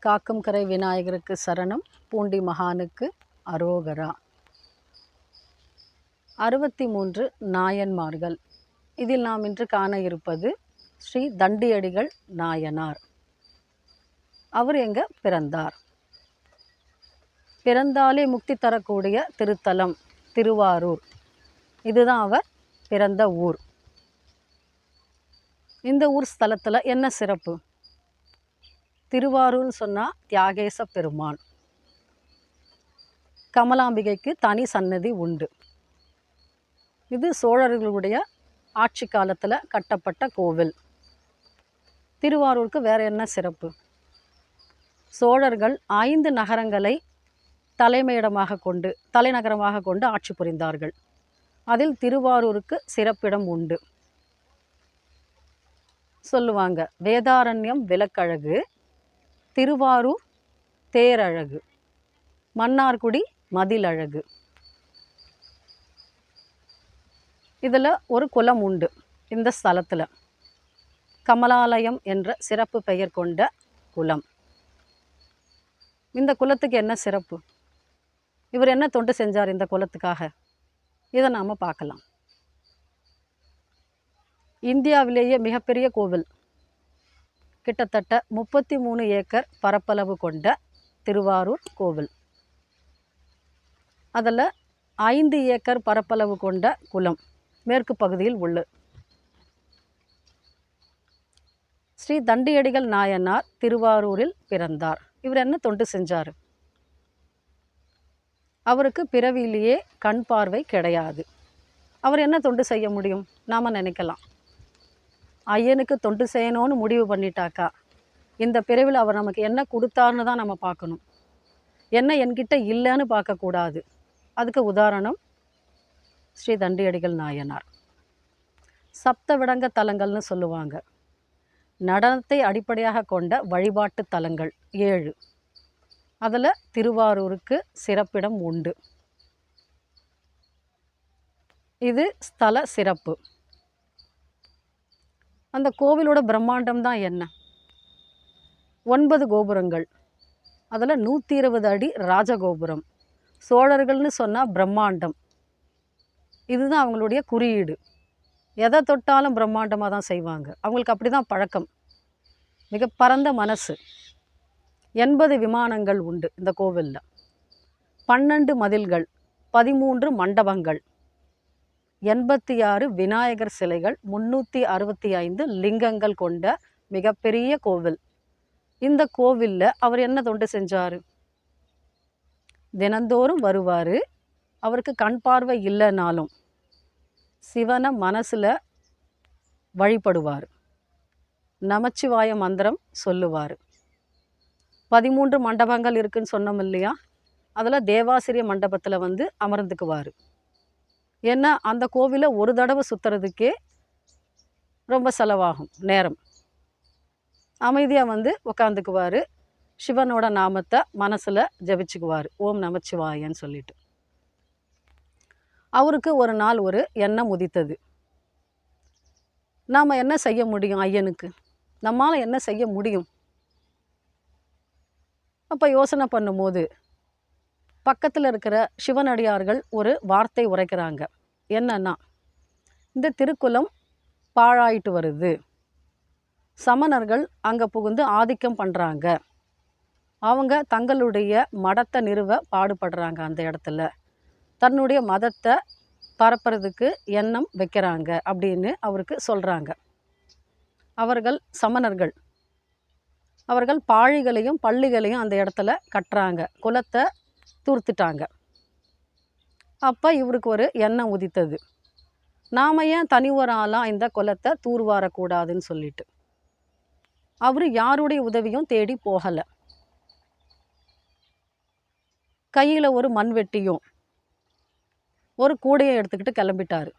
காக்கும் கரை விநாயகருக்கு சரணம். பூண்டி மகானுக்கு அரோகரா. அறுபத்தி மூன்று நாயன்மார்கள். இதில் நாம் இன்று காண இருப்பது ஸ்ரீ தண்டியடிகள் நாயனார். அவர் எங்க? பிறந்தார். பிறந்தாலே முக்தி தரக்கூடிய திருத்தலம் திருவாரூர். இதுதான் அவர் பிறந்த ஊர். இந்த ஊர் ஸ்தலத்தில் என்ன சிறப்பு? திருவாரூர்னு சொன்னால் தியாகேச பெருமான் கமலாம்பிகைக்கு தனி சன்னதி உண்டு. இது சோழர்களுடைய ஆட்சி காலத்தில் கட்டப்பட்ட கோவில். திருவாரூருக்கு வேறு என்ன சிறப்பு? சோழர்கள் ஐந்து நகரங்களை தலைமையிடமாக கொண்டு தலைநகரமாக கொண்டு ஆட்சி புரிந்தார்கள். அதில் திருவாரூருக்கு சிறப்பிடம் உண்டு. சொல்லுவாங்க வேதாரண்யம் விலக்கழகு திருவாரூர் தேரழகு மன்னார்குடி மதிலழகு. இதில் ஒரு குலம் உண்டு இந்த ஸ்தலத்தில். கமலாலயம் என்ற சிறப்பு பெயர் கொண்ட குலம். இந்த குலத்துக்கு என்ன சிறப்பு? இவர் என்ன தொண்டு செஞ்சார் இந்த குலத்துக்காக? இதை நாம் பார்க்கலாம். இந்தியாவிலேயே மிகப்பெரிய கோவில் கிட்டத்தட்ட முப்பத்தி மூணு ஏக்கர் பரப்பளவு கொண்ட திருவாரூர் கோவில். அதில் ஐந்து ஏக்கர் பரப்பளவு கொண்ட குளம் மேற்கு பகுதியில் உள்ள ஸ்ரீ தண்டியடிகள் நாயனார் திருவாரூரில் பிறந்தார். இவர் என்ன தொண்டு செஞ்சார்? அவருக்கு பிறவியிலேயே கண் பார்வை கிடையாது. அவர் என்ன தொண்டு செய்ய முடியும்? நாம் நினைக்கலாம். ஐயனுக்கு தொண்டு செய்யணும்னு முடிவு பண்ணிட்டாக்கா இந்த பிறவில் அவர் நமக்கு என்ன கொடுத்தாருன்னு தான் நம்ம பார்க்கணும். என்ன என்கிட்ட இல்லைன்னு பார்க்கக்கூடாது. அதுக்கு உதாரணம் ஸ்ரீ தண்டியடிகள் நாயனார். சப்தவிடங்க தலங்கள்னு சொல்லுவாங்க. நடனத்தை அடிப்படையாக கொண்ட வழிபாட்டு தலங்கள் ஏழு. அதில் திருவாரூருக்கு சிறப்பிடம் உண்டு. இது ஸ்தல சிறப்பு. அந்த கோவிலோட பிரம்மாண்டம் தான் என்ன? ஒன்பது கோபுரங்கள். அதில் நூற்றி இருபது அடி ராஜகோபுரம். சோழர்கள்னு சொன்னால் பிரம்மாண்டம். இதுதான் அவங்களுடைய குறியீடு. எதை தொட்டாலும் பிரம்மாண்டமாக தான் செய்வாங்க. அவங்களுக்கு அப்படி தான் பழக்கம். மிக பரந்த மனசு. எண்பது விமானங்கள் உண்டு இந்த கோவிலில். பன்னெண்டு மதில்கள். பதிமூன்று மண்டபங்கள். எண்பத்தி ஆறு விநாயகர் சிலைகள் முந்நூற்றி அறுபத்தி ஐந்து லிங்கங்கள் கொண்ட மிகப்பெரிய கோவில். இந்த கோவிலில் அவர் என்ன தொண்டு செஞ்சார்? தினந்தோறும் வருவார். அவருக்கு கண் பார்வை இல்லைனாலும் சிவனை மனசில் வழிபடுவார். நமச்சிவாய மந்திரம் சொல்லுவார். பதிமூன்று மண்டபங்கள் இருக்குன்னு சொன்னோம் இல்லையா? அதில் தேவாசிரிய மண்டபத்தில் வந்து அமர்ந்துக்குவார். ஏன்னா அந்த கோவிலை ஒரு தடவை சுற்றுறதுக்கே ரொம்ப செலவாகும் நேரம். அமைதியாக வந்து உக்காந்துக்குவார். சிவனோட நாமத்தை மனசில் ஜபிச்சுக்குவார். ஓம் நமச்சிவாயன்னு சொல்லிட்டு. அவருக்கு ஒரு நாள் ஒரு எண்ணம் உதித்தது. நாம் என்ன செய்ய முடியும் ஐயனுக்கு? நம்மால் என்ன செய்ய முடியும்? அப்போ யோசனை பண்ணும்போது பக்கத்தில் இருக்கிற சிவனடியார்கள் ஒரு வார்த்தை உரைக்கிறாங்க. என்னன்னா இந்த திருக்குலம் பாழாயிட்டு வருது. சமணர்கள் அங்கே புகுந்து ஆதிக்கம் பண்ணுறாங்க அவங்க தங்களுடைய மடத்தை நிறுவ பாடுபடுறாங்க அந்த இடத்துல. தன்னுடைய மதத்தை பரப்புறதுக்கு எண்ணம் வைக்கிறாங்க அப்படின்னு அவருக்கு சொல்கிறாங்க அவர்கள் சமணர்கள். அவர்கள் பாழிகளையும் பள்ளிகளையும் அந்த இடத்துல கட்டுறாங்க. குலத்தை தூர்த்துட்டாங்க. அப்போ இவருக்கு ஒரு எண்ணம் உதித்தது. நாம் ஏன் தனி ஒரு ஆளாக இந்த குலத்தை தூர்வாரக்கூடாதுன்னு சொல்லிட்டு. அவர் யாருடைய உதவியும் தேடி போகலை. கையில் ஒரு மண்வெட்டியும் ஒரு கூடையை எடுத்துக்கிட்டு கிளம்பிட்டார்.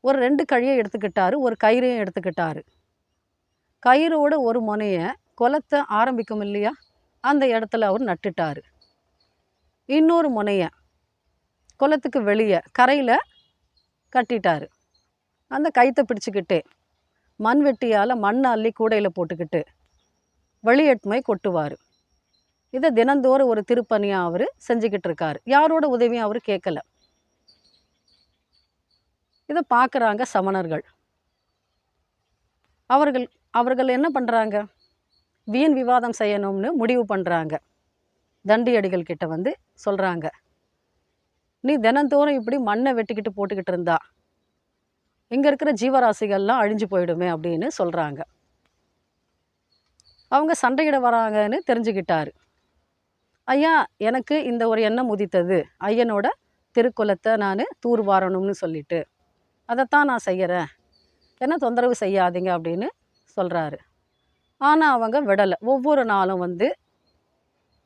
ஒரு ரெண்டு கழியை எடுத்துக்கிட்டாரு ஒரு கயிறையும் எடுத்துக்கிட்டாரு. கயிறோட ஒரு முனையை குலத்தை ஆரம்பிக்கும் இல்லையா? அந்த இடத்துல அவர் நட்டுட்டார். இன்னொரு முனையை குளத்துக்கு வெளியே கரையில் கட்டிட்டார். அந்த கைத்தை பிடிச்சிக்கிட்டே மண்வெட்டியால் மண் அள்ளி கூடையில் போட்டுக்கிட்டு வெளியேட்மை கொட்டுவார். இதை தினந்தோறும் ஒரு திருப்பணியாக அவர் செஞ்சுக்கிட்டு இருக்கார். யாரோட உதவியும் அவர் கேட்கல. இதை பார்க்குறாங்க சமணர்கள். அவர்கள் அவர்கள் என்ன பண்ணுறாங்க வீண் விவாதம் செய்யணும்னு முடிவு பண்ணுறாங்க தண்டியடிகள் கிட்ட வந்து சொல்கிறாங்க நீ தினந்தோறும் இப்படி மண்ணை வெட்டிக்கிட்டு போட்டுக்கிட்டு இருந்தா. இங்கே இருக்கிற ஜீவராசிகள்லாம் அழிஞ்சு போயிடுமே அப்படின்னு சொல்கிறாங்க அவங்க சண்டையிட வராங்கன்னு தெரிஞ்சுக்கிட்டாரு. ஐயா எனக்கு இந்த ஒரு எண்ணம் உதித்தது. ஐயனோட திருக்குலத்தை நான் தூர் வாரணும்னு சொல்லிட்டு. அதைத்தான் நான் செய்கிறேன் என்ன தொந்தரவு செய்யாதீங்க அப்படின்னு சொல்கிறாரு ஆனால் அவங்க விடலை. ஒவ்வொரு நாளும் வந்து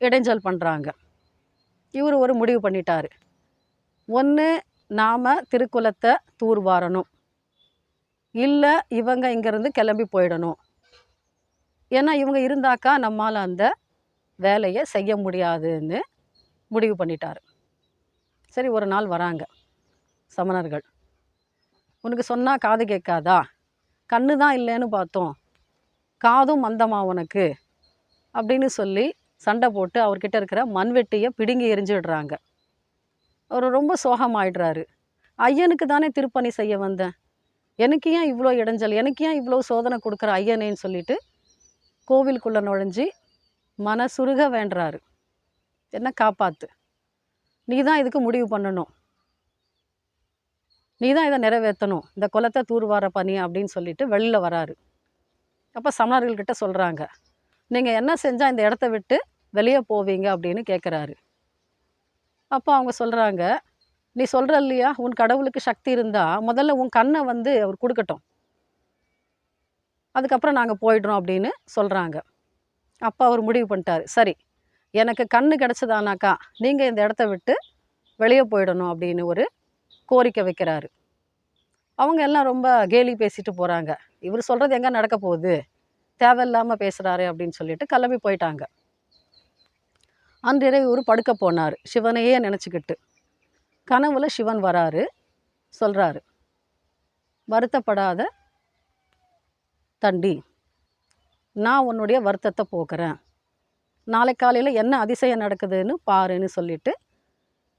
இடைஞ்சல் பண்ணுறாங்க இவர் ஒரு முடிவு பண்ணிட்டார். ஒன்று நாம் திருக்குலத்தை தூர்வாரணும். இல்லை இவங்க இங்கேருந்து கிளம்பி போயிடணும். ஏன்னா இவங்க இருந்தாக்கா நம்மால் அந்த வேலையை செய்ய முடியாதுன்னு முடிவு பண்ணிட்டார். சரி ஒரு நாள் வராங்க சமணர்கள். உனக்கு சொன்னால் காது கேட்காதா? கண்ணு தான் இல்லைன்னு பார்த்தோம். காதும் மந்தமா உனக்கு? அப்படின்னு சொல்லி சண்டை போட்டு அவர்கிட்ட இருக்கிற மண்வெட்டியை பிடுங்கி எரிஞ்சிடுறாங்க அவர் ரொம்ப சோகமாயிடுறாரு. ஐயனுக்கு தானே திருப்பணி செய்ய வந்தேன்? எனக்கு ஏன் இவ்வளோ இடைஞ்சல்? எனக்கு ஏன் இவ்வளோ சோதனை கொடுக்குற ஐயனேன்னு சொல்லிட்டு கோவிலுக்குள்ளே நுழைஞ்சி மனசுருக வேண்டுறாரு. என்ன காப்பாத்து? நீ தான் இதுக்கு முடிவு பண்ணணும். நீ தான் இதை நிறைவேற்றணும் இந்த குலத்தை தூர்வார பணி அப்படின்னு சொல்லிட்டு வெளியில் வராரு. அப்போ சமணர்கள்கிட்ட சொல்கிறாங்க நீங்கள் என்ன செஞ்சால் இந்த இடத்த விட்டு வெளியே போவீங்க அப்படின்னு கேட்குறாரு அப்போ அவங்க சொல்கிறாங்க நீ சொல்கிற இல்லையா? உன் கடவுளுக்கு சக்தி இருந்தால் முதல்ல உன் கண்ணை வந்து அவர் கொடுக்கட்டும். அதுக்கப்புறம் நாங்கள் போயிடுறோம் அப்படின்னு சொல்கிறாங்க அப்போ அவர் முடிவு பண்ணிட்டாரு. சரி எனக்கு கண்ணு கிடச்சதானாக்கா நீங்கள் இந்த இடத்த விட்டு வெளியே போயிடணும் அப்படின்னு ஒரு கோரிக்கை வைக்கிறாரு. அவங்க எல்லாம் ரொம்ப கேலி பேசிட்டு போகிறாங்க இவர் சொல்கிறது எங்கே நடக்க போகுது? தேவையில்லாமல் பேசுகிறாரு அப்படின்னு சொல்லிட்டு கிளம்பி போயிட்டாங்க. அன்றிரவு இவர் படுக்க போனார். சிவனையே நினச்சிக்கிட்டு. கனவுல சிவன் வராரு. சொல்கிறாரு வருத்தப்படாத தண்டி நான் உன்னுடைய வருத்தத்தை போக்குறேன். நாளை காலையில் என்ன அதிசயம் நடக்குதுன்னு பாருன்னு சொல்லிட்டு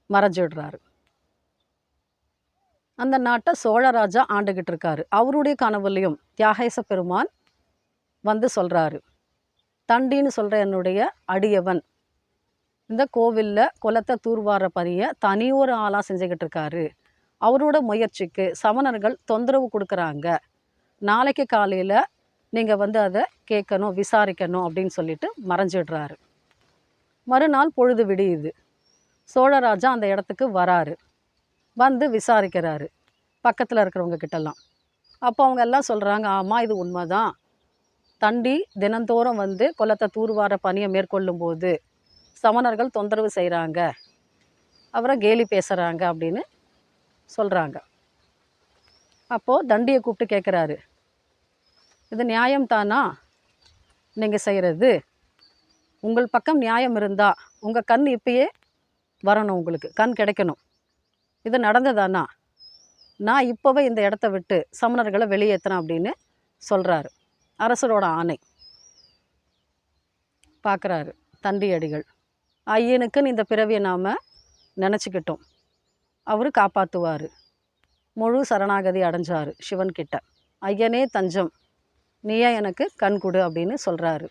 மறைஞ்சிடுறாரு. அந்த நாட்டை சோழராஜா ஆண்டுகிட்டு இருக்காரு. அவருடைய கனவுலையும் தியாகேச பெருமான் வந்து சொல்கிறாரு தண்டின்னு சொல்கிற என்னுடைய அடியவன். இந்த கோவிலில் குலத்தை தூர்வார பணிய தனி ஒரு ஆளாக செஞ்சுக்கிட்டு இருக்காரு. அவரோட முயற்சிக்கு சமணர்கள் தொந்தரவு கொடுக்குறாங்க. நாளைக்கு காலையில் நீங்கள் வந்து அதை கேட்கணும் விசாரிக்கணும் அப்படின்னு சொல்லிட்டு மறைஞ்சிடுறாரு. மறுநாள் பொழுது விடியுது. சோழராஜா அந்த இடத்துக்கு வராரு. வந்து விசாரிக்கிறாரு பக்கத்தில் இருக்கிறவங்க கிட்டலாம். அப்போ அவங்க எல்லாம் சொல்கிறாங்க ஆமாம் இது உண்மைதான். தண்டி தினந்தோறும் வந்து குளத்தை தூர்வார பணியை மேற்கொள்ளும் போது சமணர்கள் தொந்தரவு செய்கிறாங்க அவரை கேலி பேசுகிறாங்க அப்படின்னு சொல்கிறாங்க அப்போது தண்டியை கூப்பிட்டு கேட்குறாரு இது நியாயம் தானா? நீங்கள் செய்கிறது உங்கள் பக்கம் நியாயம் இருந்தால் உங்கள் கண் இப்பயே வரணும் உங்களுக்கு. கண் கிடைக்கணும். இது நடந்ததானா? நான் இப்போவே இந்த இடத்த விட்டு சமணர்களை வெளியேற்றினேன் அப்படின்னு சொல்கிறாரு அரசரோட ஆணை. பார்க்குறாரு தண்டியடிகள். ஐயனுக்குன்னு இந்த பிறவியை நாம் நினச்சிக்கிட்டோம். அவர் காப்பாற்றுவார் முழு சரணாகதி அடைஞ்சார் சிவன்கிட்ட ஐயனே தஞ்சம் நீயே எனக்கு கண் கொடு அப்படின்னு சொல்கிறாரு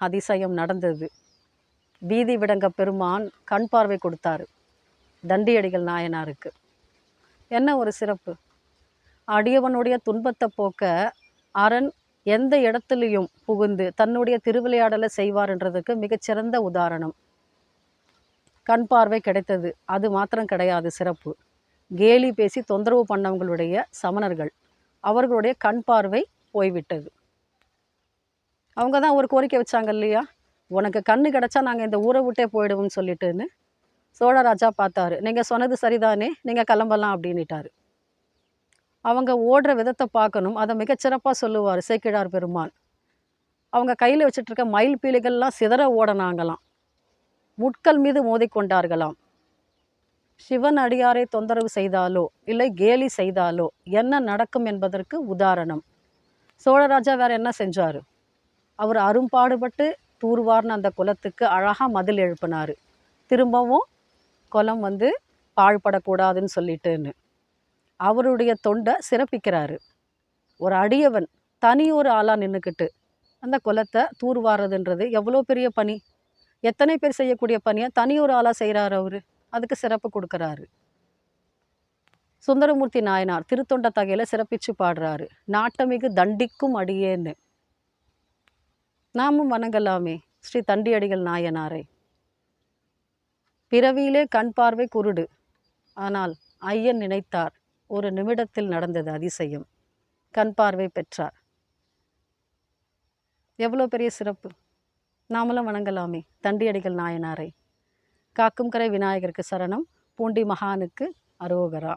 அதிசயம் நடந்தது. வீதி விடங்க பெருமான் கண் பார்வை கொடுத்தாரு. தண்டியடிகள் நாயனாருக்கு. என்ன ஒரு சிறப்பு? அடியவனுடைய துன்பத்தை போக்க அரண் எந்த இடத்துலையும் புகுந்து தன்னுடைய திருவிளையாடலை செய்வார்ன்றதுக்கு மிகச்சிறந்த உதாரணம். கண் பார்வை கிடைத்தது. அது மாத்திரம் கிடையாது சிறப்பு. கேலி பேசி தொந்தரவு பண்ணவங்களுடைய சமணர்கள். அவர்களுடைய கண் பார்வை போய்விட்டது. அவங்க தான் ஒரு கோரிக்கை வச்சாங்க இல்லையா? உனக்கு கண்ணு கிடச்சா நாங்கள் இந்த ஊரை விட்டே போயிடுவோம்னு சொல்லிட்டுன்னு சோழராஜா பார்த்தாரு. நீங்கள் சொன்னது சரிதானே? நீங்கள் கிளம்பலாம் அப்படின்னுட்டாரு. அவங்க ஓடுற விதத்தை பார்க்கணும். அதை மிகச்சிறப்பாக சொல்லுவார் சேக்கிழார் பெருமான் அவங்க கையில் வச்சுட்ருக்க மயில் பீலிகள்லாம் சிதற ஓடனாங்களாம். முட்கள் மீது மோதிக்கொண்டார்களாம். சிவன் அடியாரை தொந்தரவு செய்தாலோ இல்லை கேலி செய்தாலோ என்ன நடக்கும் என்பதற்கு உதாரணம். சோழராஜா வேற என்ன செஞ்சார்? அவர் அரும்பாடுபட்டு தூர்வார்ன அந்த குலத்துக்கு அழகாக மதில் எழுப்பினார். திரும்பவும் குலம் வந்து பாழ்படக்கூடாதுன்னு சொல்லிட்டுன்னு. அவருடைய தொண்டை சிறப்பிக்கிறாரு. ஒரு அடியவன் தனி ஒரு ஆளாக நின்றுக்கிட்டு அந்த குலத்தை தூர்வாரதுன்றது எவ்வளோ பெரிய பணி? எத்தனை பேர் செய்யக்கூடிய பணியை தனி ஒரு ஆளாக செய்கிறாரு அவர்? அதுக்கு சிறப்பு கொடுக்குறாரு. சுந்தரமூர்த்தி நாயனார் திருத்தொண்ட தகையில் சிறப்பிச்சு பாடுறாரு. நாட்டமிகு தண்டிக்கும் அடியேன்னு. நாமும் வணங்கலாமே. ஸ்ரீ தண்டியடிகள் நாயனாரை. பிறவியிலே கண் பார்வை குருடு. ஆனால் ஐயன் நினைத்தார் ஒரு நிமிடத்தில் நடந்தது அதிசயம். கண் பார்வை பெற்றார். எவ்வளோ பெரிய சிறப்பு. நாமளும் வணங்கலாமே தண்டியடிகள் நாயனாரை. காக்கும் கரை விநாயகருக்கு சரணம் பூண்டி மகானுக்கு அரோகரா.